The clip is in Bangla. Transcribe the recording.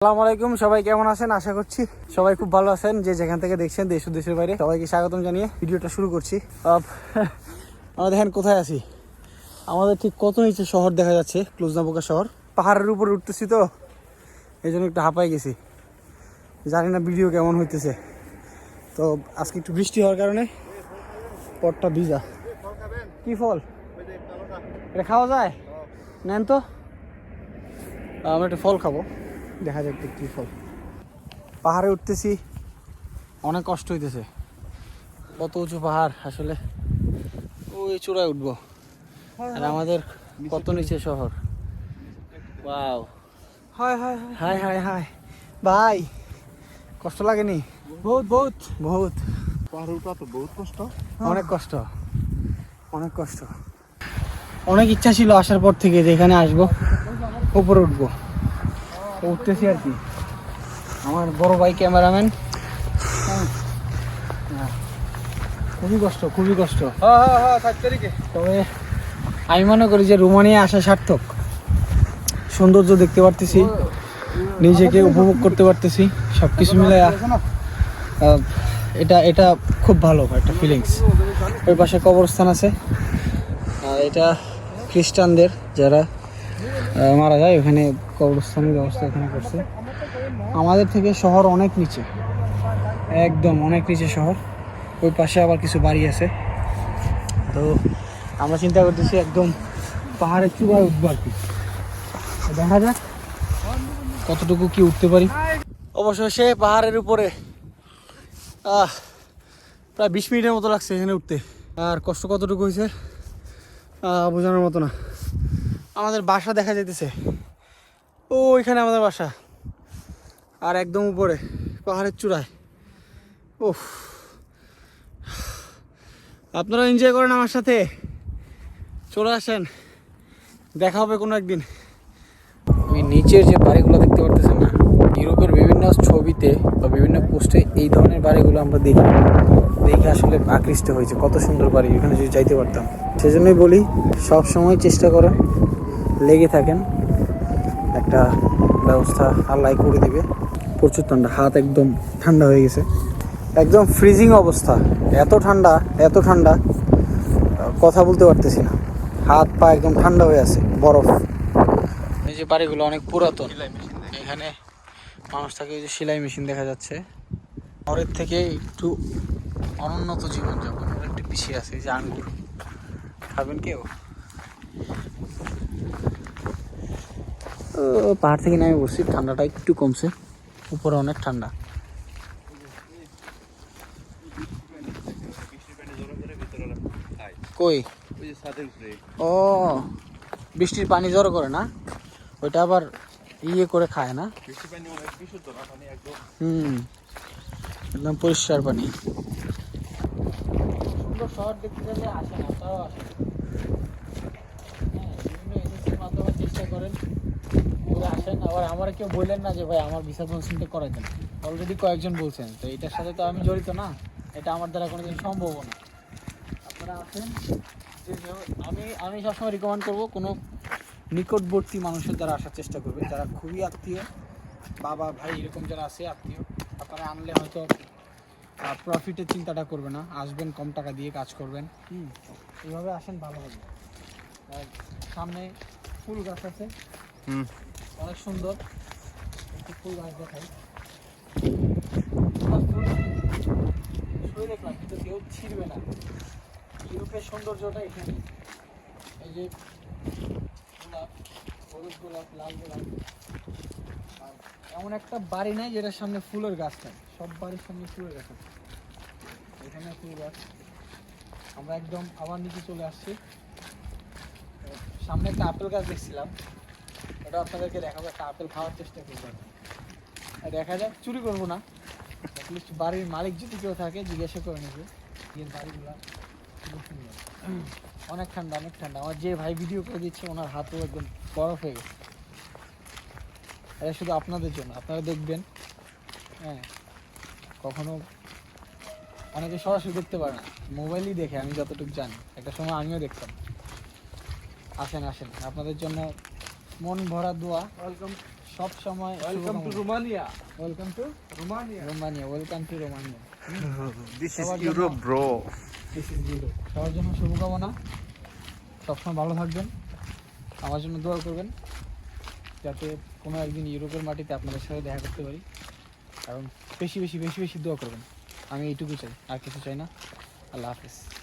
আসসালামু আলাইকুম, সবাই কেমন আছেন? আশা করছি সবাই খুব ভালো আছেন। যে যেখান থেকে দেখছেন, দেশ দেশের বাইরে, সবাইকে স্বাগতম জানিয়ে ভিডিওটা শুরু করছি। আমরা দেখেন কোথায় আছি। আমাদের ঠিক কত নিচে শহর দেখা যাচ্ছে ক্লোজনাবোকা শহর। পাহাড়ের উপরে উঠতেছি তো এই জন্য একটু হাঁপাই গেছি। জানি না ভিডিও কেমন হইতেছে। তো আজকে একটু বৃষ্টি হওয়ার কারণে পথটা ভিজা। কি ফল? এটা খাওয়া যায়? নেন তো। আমরা একটা ফল খাব। দেখা যাক একটু কি ফল। পাহাড়ে উঠতেছি। অনেক কষ্ট হইতেছে। কত উঁচু পাহাড় আসলে? ওই চূড়ায় উঠবো। আর আমাদের কত নিচে শহর? ওয়াও। হয় হয় হাই হাই হাই। ভাই কষ্ট লাগেনি? বহুত বহুত। বহুত। পাহাড় উঠা তো বহুত কষ্ট? অনেক কষ্ট। অনেক কষ্ট। অনেক ইচ্ছা ছিল আসার পর থেকে যে এখানে আসব উপরে উঠবো। উঠতেছি আর কি। আমার বড় ভাই ক্যামেরাম্যান। খুবই কষ্ট খুবই কষ্ট। হ্যাঁ হ্যাঁ হ্যাঁ তবে আমি মনে করি যে রোমানিয়া আসা সার্থক। সৌন্দর্য দেখতে পারতেছি নিজেকে উপভোগ করতে পারতেছি সব কিছু মিলে এটা এটা খুব ভালো একটা ফিলিংস ওই পাশে কবরস্থান আছে। আর এটা খ্রিস্টানদের যারা মারা যায়, ওখানে কবরস্থানের ব্যবস্থা এখানে করছে। আমাদের থেকে শহর অনেক নিচে। একদম অনেক নিচে শহর। ওই পাশে আবার কিছু বাড়ি আছে। তো আমরা চিন্তা করতেছি, একদম পাহাড়ের চূড়ায় উঠবো আর কি। দেখা যাক, কতটুকু কি উঠতে পারি। অবশেষে পাহাড়ের উপরে। আহ, প্রায় বিশ মিনিটের মতো লাগছে এখানে উঠতে। আর কষ্ট কতটুকু হয়েছে বোঝানোর মতো না। আমাদের বাসা দেখা যাইতেছে। ও এখানে আমাদের বাসা। আর একদম উপরে, পাহাড়ের চূড়ায়। ওফ আপনারা এনজয় করেন আমার সাথে। চলে আসেন। দেখা হবে কোনো একদিন। ওই নিচের যে বাড়িগুলো দেখতে পারতেছেন না, ইউরোপের বিভিন্ন ছবিতে বা বিভিন্ন পোস্টে এই ধরনের বাড়িগুলো আমরা দেখি। দেখে আসলে আকৃষ্ট হয়েছে, কত সুন্দর বাড়ি, এখানে যদি যাইতে পারতাম। সেজন্যই বলি সব সময় চেষ্টা করেন লেগে থাকেন, একটা ব্যবস্থা আল্লাহ করে দিবে। প্রচুর ঠান্ডা, হাত একদম ঠান্ডা হয়ে গেছে। একদম ফ্রিজিং অবস্থা, এত ঠান্ডা এত ঠান্ডা, কথা বলতে পারতেছি না। হাত পা একদম ঠান্ডা হয়ে আছে, বরফ। এই যে বাড়িগুলো অনেক পুরাতন, এখানে মানুষ থাকে, এই যে সেলাই মেশিন দেখা যাচ্ছে। শহরের থেকে একটু অনুন্নত জীবনযাপন একটু পিছিয়ে আছে যে আঙ্গুর খাবেন কেউ পাহাড় থেকে নেমে বসছি, ঠান্ডাটা একটু কমছে, উপরে অনেক ঠান্ডা। কই? ও, বৃষ্টির পানি জড়ো করে না? ওইটা আবার ইয়ে করে খায় না? হুম, একদম পরিষ্কার পানি। সুন্দর শহর দেখতে গেলে আসে না। হ্যাঁ, বিভিন্ন agency র মাধ্যমে করেন ঘুরে আসেন, আবার আমার কেউ বললেন না যে, ভাই, আমার ভিসা প্রসেসিংটা করাই দেন। অলরেডি কয়েকজন বলছেন। তো এটার সাথে তো আমি জড়িত না। এটা আমার দ্বারা কোনো কোনোদিন সম্ভব না। আপনারা আসেন। যে- আমি আমি সবসময় রিকমেন্ড করব, কোনো নিকটবর্তী মানুষের দ্বারা আসার চেষ্টা করবেন। যারা খুবই আত্মীয়, বাবা, ভাই, এরকম যারা আছে, আত্মীয়, আপনারা আনলে হয়তো প্রফিটের চিন্তাটা করবে না। আসবেন, কম টাকা দিয়ে কাজ করবেন। হুম, এইভাবে আসেন, ভালো হবে। আর সামনে ফুল গাছ আছে। হুম। অনেক সুন্দর। একটু ফুল গাছ দেখাই। শুয়ে দেখলাম কিন্তু কেউ ছিঁড়বে না। ইউরোপের সৌন্দর্যটা এখানে। এই যে গোলাপ হলুদ গোলাপ লাল গোলাপ। আর এমন একটা বাড়ি নাই যেটার সামনে ফুলের গাছ নাই। সব বাড়ির সামনে ফুলের গাছ আছে। এখানে ফুল গাছ। আমরা একদম আবার নিচে চলে আসছি। সামনে একটা আপেল গাছ দেখছিলাম। ওটা আপনাদেরকে দেখাবো, একটা আপেল খাওয়ার চেষ্টা করব। দেখা যাক, চুরি করব না। অ্যাটলিস্ট বাড়ির মালিক যদি কেউ থাকে, জিজ্ঞাসা করে নেবে। যে বাড়িগুলো অনেক ঠান্ডা অনেক ঠান্ডা। আমার যে ভাই ভিডিও করে দিচ্ছে, ওনার হাতও একদম বরফ হয়ে গেছে। এটা শুধু আপনাদের জন্য। আপনারা দেখবেন হ্যাঁ কখনো অনেকে সরাসরি দেখতে পারে না। মোবাইলই দেখে, আমি যতটুকু জানি। একটা সময় আমিও দেখতাম। আসেন আসেন। আপনাদের জন্য মন ভরা দোয়া। ওয়েলকাম সব সময় welcome to Romania welcome to Romania Romania welcome to Romania this is Europe, bro this is zero সবার জন্য শুভকামনা। সবসময় ভালো থাকবেন। আমার জন্য দোয়া করবেন। যাতে কোনো একদিন ইউরোপের মাটিতে আপনাদের সাথে দেখা করতে পারি। কারণ বেশি বেশি বেশি বেশি দোয়া করবেন। আমি এইটুকু চাই। আর কিছু চাই না। আল্লাহ হাফিজ।